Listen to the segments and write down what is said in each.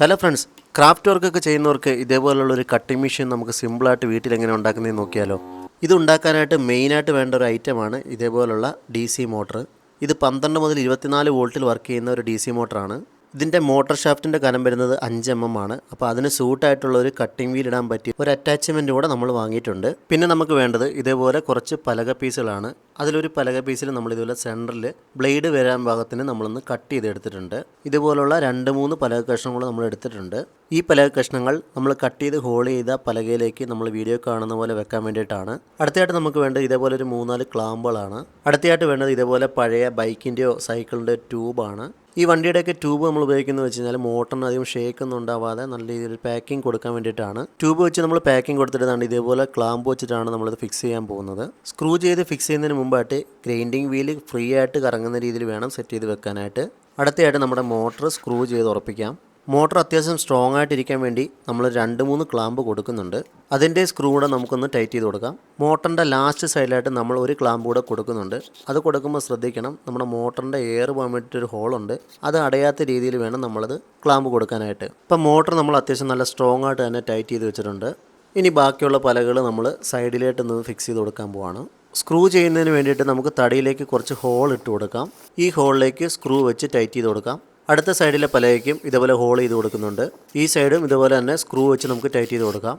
Hello friends craft വർക്കൊക്കെ ചെയ്യുന്നവർക്ക് ഇതേപോലുള്ള ഒരു കട്ടിംഗ് മെഷീൻ നമുക്ക് സിമ്പിളായിട്ട് വീട്ടിൽ എങ്ങനെ ഉണ്ടാക്കുന്നതെന്ന് നോക്കിയാലോ. ഇത് ഉണ്ടാക്കാനായിട്ട് മെയിനായിട്ട് വേണ്ട ഒരു ഐറ്റമാണ് ഇതേപോലുള്ള ഡി സി മോട്ടർ ഇത് പന്ത്രണ്ട് മുതൽ ഇരുപത്തിനാല് വോൾട്ടിൽ വർക്ക് ചെയ്യുന്ന ഒരു ഡി സി മോട്ടറാണ് ഇതിന്റെ മോട്ടർ ഷാഫ്റ്റിന്റെ കനം വരുന്നത് അഞ്ച് എം എം ആണ്. അപ്പോൾ അതിന് സൂട്ടായിട്ടുള്ള ഒരു കട്ടിംഗ് വീൽ ഇടാൻ പറ്റിയ ഒരു അറ്റാച്ച്മെന്റ് കൂടെ നമ്മൾ വാങ്ങിയിട്ടുണ്ട്. പിന്നെ നമുക്ക് വേണ്ടത് ഇതേപോലെ കുറച്ച് പലക പീസുകളാണ് അതിലൊരു പലക പീസിൽ നമ്മൾ ഇതുപോലെ സെന്ററിൽ ബ്ലേഡ് വരാൻ ഭാഗത്തിന് നമ്മളൊന്ന് കട്ട് ചെയ്തെടുത്തിട്ടുണ്ട്. ഇതുപോലുള്ള രണ്ട് മൂന്ന് പലക കഷ്ണങ്ങൾ നമ്മൾ എടുത്തിട്ടുണ്ട്. ഈ പലക കഷ്ണങ്ങൾ നമ്മൾ കട്ട് ചെയ്ത് ഹോൾ ചെയ്ത പലകയിലേക്ക് നമ്മൾ വീഡിയോ കാണുന്ന പോലെ വെക്കാൻ വേണ്ടിയിട്ടാണ്. അടുത്തതായിട്ട് നമുക്ക് വേണ്ടത് ഇതേപോലെ ഒരു മൂന്നാൽ ക്ലാമ്പുകളാണ് അടുത്തതായിട്ട് വേണ്ടത് ഇതേപോലെ പഴയ ബൈക്കിന്റെയോ സൈക്കിളിന്റെയോ ട്യൂബാണ് ഈ വണ്ടിയുടെയൊക്കെ ട്യൂബ് നമ്മൾ ഉപയോഗിക്കുന്നത് വെച്ച് കഴിഞ്ഞാൽ മോട്ടറിന് അധികം ഷേക്ക് ഒന്നും ഉണ്ടാവാതെ നല്ല രീതിയിൽ പാക്കിംഗ് കൊടുക്കാൻ വേണ്ടിയിട്ടാണ്. ട്യൂബ് വെച്ച് നമ്മൾ പാക്കിംഗ് കൊടുത്തിട്ടാണ് ഇതേപോലെ ക്ലാമ്പ് വെച്ചിട്ടാണ് നമ്മളിത് ഫിക്സ് ചെയ്യാൻ പോകുന്നത്. സ്ക്രൂ ചെയ്ത് ഫിക്സ് ചെയ്യുന്നതിന് മുമ്പായിട്ട് ഗ്രൈൻഡിങ് വീൽ ഫ്രീ ആയിട്ട് കറങ്ങുന്ന രീതിയിൽ വേണം സെറ്റ് ചെയ്ത് വെക്കാനായിട്ട്. അടുത്തയായിട്ട് നമ്മുടെ മോട്ടർ സ്ക്രൂ ചെയ്ത് ഉറപ്പിക്കാം. മോട്ടർ അത്യാവശ്യം സ്ട്രോങ് ആയിട്ടിരിക്കാൻ വേണ്ടി നമ്മൾ രണ്ട് മൂന്ന് ക്ലാമ്പ് കൊടുക്കുന്നുണ്ട്. അതിന്റെ സ്ക്രൂ കൂടെ നമുക്കൊന്ന് ടൈറ്റ് ചെയ്ത് കൊടുക്കാം. മോട്ടറിന്റെ ലാസ്റ്റ് സൈഡിലായിട്ട് നമ്മൾ ഒരു ക്ലാമ്പ് കൂടെ കൊടുക്കുന്നുണ്ട്. അത് കൊടുക്കുമ്പോൾ ശ്രദ്ധിക്കണം നമ്മുടെ മോട്ടറിന്റെ എയർ പോകാൻ വേണ്ടിയിട്ട് ഒരു ഹോളുണ്ട് അത് അടയാത്ത രീതിയിൽ വേണം നമ്മളത് ക്ലാമ്പ് കൊടുക്കാനായിട്ട്. ഇപ്പം മോട്ടർ നമ്മൾ അത്യാവശ്യം നല്ല സ്ട്രോങ് ആയിട്ട് തന്നെ ടൈറ്റ് ചെയ്ത് വെച്ചിട്ടുണ്ട്. ഇനി ബാക്കിയുള്ള പലകൾ നമ്മൾ സൈഡിലായിട്ട് നിന്ന് ഫിക്സ് ചെയ്ത് കൊടുക്കാൻ പോവാണ്. സ്ക്രൂ ചെയ്യുന്നതിന് വേണ്ടിയിട്ട് നമുക്ക് തടിയിലേക്ക് കുറച്ച് ഹോൾ ഇട്ട് കൊടുക്കാം. ഈ ഹോളിലേക്ക് സ്ക്രൂ വെച്ച് ടൈറ്റ് ചെയ്ത് കൊടുക്കാം. അടുത്ത സൈഡിലെ പലകയ്ക്കും ഇതേപോലെ ഹോൾ ചെയ്ത് കൊടുക്കുന്നുണ്ട്. ഈ സൈഡും ഇതേപോലെ തന്നെ സ്ക്രൂ വെച്ച് നമുക്ക് ടൈറ്റ് ചെയ്ത് കൊടുക്കാം.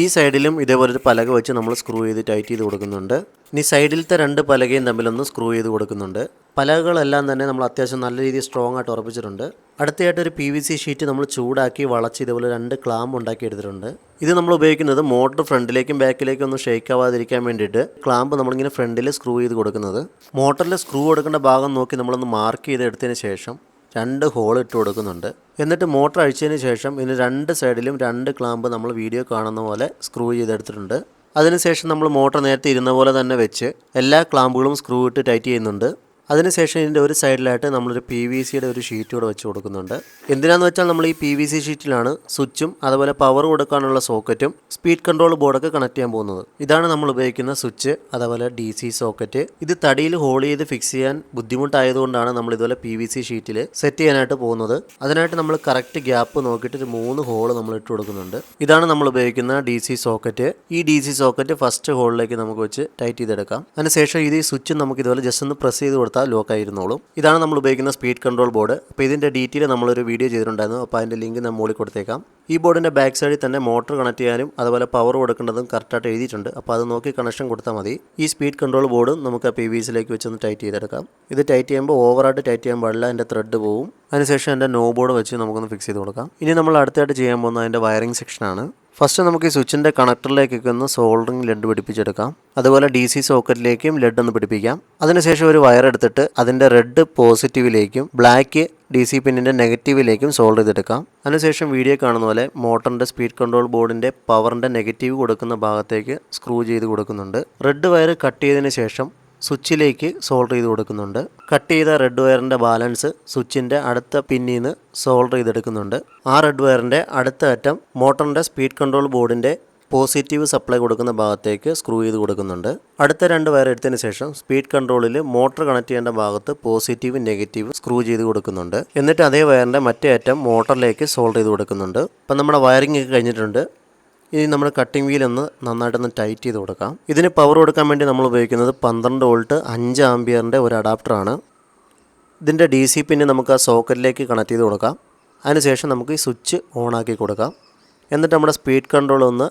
ഈ സൈഡിലും ഇതേപോലെ ഒരു പലക വെച്ച് നമ്മൾ സ്ക്രൂ ചെയ്ത് ടൈറ്റ് ചെയ്ത് കൊടുക്കുന്നുണ്ട്. ഇനി സൈഡിലത്തെ രണ്ട് പലകയും തമ്മിലൊന്ന് സ്ക്രൂ ചെയ്ത് കൊടുക്കുന്നുണ്ട്. പലകകളെല്ലാം തന്നെ നമ്മൾ അത്യാവശ്യം നല്ല രീതിയിൽ സ്ട്രോങ് ആയിട്ട് ഉറപ്പിച്ചിട്ടുണ്ട്. അടുത്തതായിട്ട് ഒരു പി വി സി ഷീറ്റ് നമ്മൾ ചൂടാക്കി വളച്ച് ഇതുപോലെ രണ്ട് ക്ലാമ്പ് ഉണ്ടാക്കി എടുത്തിട്ടുണ്ട്. ഇത് നമ്മൾ ഉപയോഗിക്കുന്നത് മോട്ടർ ഫ്രണ്ടിലേക്കും ബാക്കിലേക്കും ഒന്നും ഷേക്ക് ആവാതിരിക്കാൻ വേണ്ടിയിട്ട് ക്ലാമ്പ് നമ്മളിങ്ങനെ ഫ്രണ്ടിൽ സ്ക്രൂ ചെയ്ത് കൊടുക്കുന്നത്. മോട്ടറിൽ സ്ക്രൂ കൊടുക്കേണ്ട ഭാഗം നോക്കി നമ്മളൊന്ന് മാർക്ക് ചെയ്ത് എടുത്തതിന് ശേഷം രണ്ട് ഹോൾ ഇട്ട് കൊടുക്കുന്നുണ്ട്. എന്നിട്ട് മോട്ടർ അഴിച്ചതിന് ശേഷം ഇതിന് രണ്ട് സൈഡിലും രണ്ട് ക്ലാമ്പ് നമ്മൾ വീഡിയോ കാണുന്ന പോലെ സ്ക്രൂ ചെയ്തെടുത്തിട്ടുണ്ട്. അതിനുശേഷം നമ്മൾ മോട്ടർ നേരത്തെ ഇരുന്ന പോലെ തന്നെ വെച്ച് എല്ലാ ക്ലാമ്പുകളും സ്ക്രൂ ഇട്ട് ടൈറ്റ് ചെയ്യുന്നുണ്ട്. അതിനുശേഷം ഇതിന്റെ ഒരു സൈഡിലായിട്ട് നമ്മളൊരു പി വി സിയുടെ ഒരു ഷീറ്റ് കൂടെ വെച്ച് കൊടുക്കുന്നുണ്ട്. എന്തിനാന്ന് വെച്ചാൽ നമ്മൾ ഈ പി വി സി ഷീറ്റിലാണ് സ്വിച്ചും അതുപോലെ പവർ കൊടുക്കാനുള്ള സോക്കറ്റും സ്പീഡ് കൺട്രോൾ ബോർഡൊക്കെ കണക്ട് ചെയ്യാൻ പോകുന്നത്. ഇതാണ് നമ്മൾ ഉപയോഗിക്കുന്ന സ്വിച്ച് അതുപോലെ ഡി സി സോക്കറ്റ് ഇത് തടിയിൽ ഹോൾ ചെയ്ത് ഫിക്സ് ചെയ്യാൻ ബുദ്ധിമുട്ടായതുകൊണ്ടാണ് നമ്മൾ ഇതുപോലെ പി വി സി ഷീറ്റിൽ സെറ്റ് ചെയ്യാനായിട്ട് പോകുന്നത്. അതിനായിട്ട് നമ്മൾ കറക്റ്റ് ഗ്യാപ്പ് നോക്കിയിട്ട് ഒരു മൂന്ന് ഹോൾ നമ്മൾ ഇട്ട് കൊടുക്കുന്നുണ്ട്. ഇതാണ് നമ്മൾ ഉപയോഗിക്കുന്ന ഡി സി സോക്കറ്റ് ഈ ഡി സി സോക്കറ്റ് ഫസ്റ്റ് ഹോളിലേക്ക് നമുക്ക് വെച്ച് ടൈറ്റ് ചെയ്തെടുക്കാം. അതിനുശേഷം ഇത് സ്വിച്ച് നമുക്ക് ഇതുപോലെ ജസ്റ്റ് ഒന്ന് പ്രസ് ചെയ്ത് കൊടുത്താൽ ലോക്ക് ആയിരുന്നോളും ഇതാണ് നമ്മൾ ഉപയോഗിക്കുന്ന സ്പീഡ് കൺട്രോൾ ബോർഡ്. അപ്പോൾ ഇതിന്റെ ഡീറ്റെയിൽ നമ്മളൊരു വീഡിയോ ചെയ്തിട്ടുണ്ടായിരുന്നു. അപ്പോൾ അതിന്റെ ലിങ്ക് ഞാൻ മുകളിൽ കൊടുത്തേക്കാം. ഈ ബോർഡിന്റെ ബാക്ക് സൈഡിൽ തന്നെ മോട്ടർ കണക്ട് ചെയ്യാനും അതുപോലെ പവർ കൊടുക്കേണ്ടതും കറക്റ്റായിട്ട് എഴുതിയിട്ടുണ്ട്. അപ്പോൾ അത് നോക്കി കണക്ഷൻ കൊടുത്താൽ മതി. ഈ സ്പീഡ് കൺട്രോൾ ബോർഡും നമുക്ക് ആ പി വി സിയിലേക്ക് വെച്ചൊന്ന് ടൈറ്റ് ചെയ്തെടുക്കാം. ഇത് ടൈറ്റ് ചെയ്യുമ്പോൾ ഓവറായിട്ട് ടൈറ്റ് ചെയ്യാൻ പാടില്ല. അതിന്റെ ത്രെഡ് പോവും. അതിനുശേഷം എന്റെ നോ ബോർഡ് വെച്ച് നമുക്കൊന്ന് ഫിക്സ് ചെയ്ത് കൊടുക്കാം. ഇനി നമ്മൾ അടുത്തായിട്ട് ചെയ്യാൻ പോകുന്ന അതിന്റെ വയറിംഗ് സെക്ഷനാണ്. ഫസ്റ്റ് നമുക്ക് ഈ സ്വിച്ചിന്റെ കണക്ടറിലേക്കൊക്കെ ഒന്ന് സോൾഡറിങ് ലെഡ് പിടിപ്പിച്ചെടുക്കാം. അതുപോലെ ഡി സി സോക്കറ്റിലേക്കും ലെഡ് ഒന്ന് പിടിപ്പിക്കാം. അതിനുശേഷം ഒരു വയർ എടുത്തിട്ട് അതിന്റെ റെഡ് പോസിറ്റീവിലേക്കും ബ്ലാക്ക് ഡി സി പിന്നിന്റെ നെഗറ്റീവിലേക്കും സോൾവ് ചെയ്തെടുക്കാം. അതിനുശേഷം വീഡിയോ കാണുന്ന പോലെ മോട്ടറിന്റെ സ്പീഡ് കൺട്രോൾ ബോർഡിന്റെ പവറിന്റെ നെഗറ്റീവ് കൊടുക്കുന്ന ഭാഗത്തേക്ക് സ്ക്രൂ ചെയ്ത് കൊടുക്കുന്നുണ്ട്. റെഡ് വയർ കട്ട് ചെയ്തതിന് ശേഷം സ്വിച്ചിലേക്ക് സോൾഡർ ചെയ്ത് കൊടുക്കുന്നുണ്ട്. കട്ട് ചെയ്ത റെഡ് വയറിന്റെ ബാലൻസ് സ്വിച്ചിന്റെ അടുത്ത പിന്നിൽ നിന്ന് സോൾഡർ ചെയ്തെടുക്കുന്നുണ്ട്. ആ റെഡ് വയറിന്റെ അടുത്ത അറ്റം മോട്ടറിന്റെ സ്പീഡ് കൺട്രോൾ ബോർഡിന്റെ പോസിറ്റീവ് സപ്ലൈ കൊടുക്കുന്ന ഭാഗത്തേക്ക് സ്ക്രൂ ചെയ്ത് കൊടുക്കുന്നുണ്ട്. അടുത്ത രണ്ട് വയർ എടുത്തതിന് ശേഷം സ്പീഡ് കൺട്രോളിൽ മോട്ടർ കണക്ട് ചെയ്യേണ്ട ഭാഗത്ത് പോസിറ്റീവ് നെഗറ്റീവ് സ്ക്രൂ ചെയ്ത് കൊടുക്കുന്നുണ്ട്. എന്നിട്ട് അതേ വയറിന്റെ മറ്റേ അറ്റം മോട്ടറിലേക്ക് സോൾഡ് ചെയ്ത് കൊടുക്കുന്നുണ്ട്. അപ്പം നമ്മുടെ വയറിംഗ് ഒക്കെ കഴിഞ്ഞിട്ടുണ്ട്. ഇനി നമ്മൾ കട്ടിംഗ് വീൽ ഒന്ന് നന്നായിട്ടൊന്ന് ടൈറ്റ് ചെയ്ത് കൊടുക്കാം. ഇതിന് പവർ കൊടുക്കാൻ വേണ്ടി നമ്മൾ ഉപയോഗിക്കുന്നത് പന്ത്രണ്ട് വോൾട്ട് അഞ്ച് ആംബിയറിന്റെ ഒരു അഡാപ്റ്ററാണ് ഇതിന്റെ ഡി സി പിന്നെ നമുക്ക് ആ സോക്കറ്റിലേക്ക് കണക്ട് ചെയ്ത് കൊടുക്കാം. അതിനുശേഷം നമുക്ക് ഈ സ്വിച്ച് ഓൺ ആക്കി കൊടുക്കാം. എന്നിട്ട് നമ്മുടെ സ്പീഡ് കൺട്രോൾ ഒന്ന്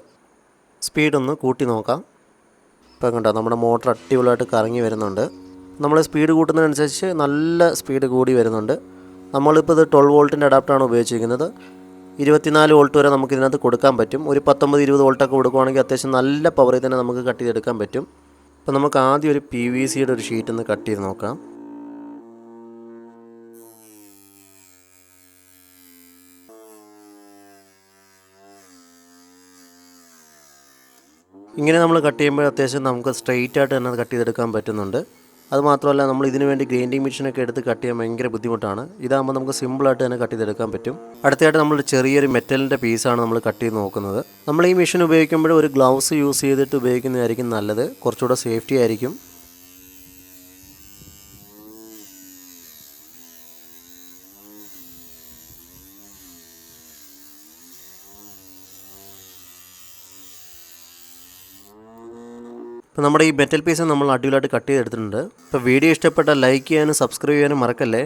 സ്പീഡ് ഒന്ന് കൂട്ടി നോക്കാം. ഇപ്പം കണ്ടോ നമ്മുടെ മോട്ടർ അടിപൊളിയായിട്ട് കറങ്ങി വരുന്നുണ്ട്. നമ്മൾ സ്പീഡ് കൂട്ടുന്നതിനനുസരിച്ച് നല്ല സ്പീഡ് കൂടി വരുന്നുണ്ട്. നമ്മളിപ്പോൾ ഇത് ട്വൽവ് വോൾട്ടിന്റെ അഡാപ്റ്ററാണ് ഉപയോഗിച്ചിരിക്കുന്നത്. ഇരുപത്തിനാല് വോൾട്ട് വരെ നമുക്ക് ഇതിനകത്ത് കൊടുക്കാൻ പറ്റും. ഒരു പത്തൊമ്പത് ഇരുപത് വോൾട്ടൊക്കെ കൊടുക്കുവാണെങ്കിൽ അത്യാവശ്യം നല്ല പവറിൽ തന്നെ നമുക്ക് കട്ട് ചെയ്തെടുക്കാൻ പറ്റും. അപ്പോൾ നമുക്ക് ആദ്യം ഒരു പി വി സിയുടെ ഒരു ഷീറ്റ് ഒന്ന് കട്ട് ചെയ്ത് നോക്കാം. ഇങ്ങനെ നമ്മൾ കട്ട് ചെയ്യുമ്പോൾ അത്യാവശ്യം നമുക്ക് സ്ട്രെയിറ്റ് ആയിട്ട് തന്നെ കട്ട് ചെയ്തെടുക്കാൻ പറ്റുന്നുണ്ട്. അത് മാത്രമല്ല നമ്മൾ ഇതിനു വേണ്ടി ഗ്രൈൻഡിങ് മെഷീനൊക്കെ എടുത്ത് കട്ട് ചെയ്യാൻ ഭയങ്കര ബുദ്ധിമുട്ടാണ്. ഇതാകുമ്പോൾ നമുക്ക് സിമ്പിളായിട്ട് തന്നെ കട്ട് ചെയ്തെടുക്കാൻ പറ്റും. അടുത്തതായിട്ട് നമ്മൾ ചെറിയൊരു മെറ്റലിന്റെ പീസാണ് നമ്മൾ കട്ട് ചെയ്ത് നോക്കുന്നത്. നമ്മൾ ഈ മെഷീൻ ഉപയോഗിക്കുമ്പോൾ ഒരു ഗ്ലൗസ് യൂസ് ചെയ്തിട്ട് ഉപയോഗിക്കുന്നതായിരിക്കും നല്ലത്. കുറച്ചുകൂടെ സേഫ്റ്റി ആയിരിക്കും. അപ്പോൾ നമ്മുടെ ഈ മെറ്റൽ പീസ് നമ്മൾ അടിപൊളിയായിട്ട് കട്ട് ചെയ്തെടുത്തിട്ടുണ്ട്. അപ്പോൾ വീഡിയോ ഇഷ്ടപ്പെട്ടാൽ ലൈക്ക് ചെയ്യാനും സബ്സ്ക്രൈബ് ചെയ്യാനും മറക്കല്ലേ?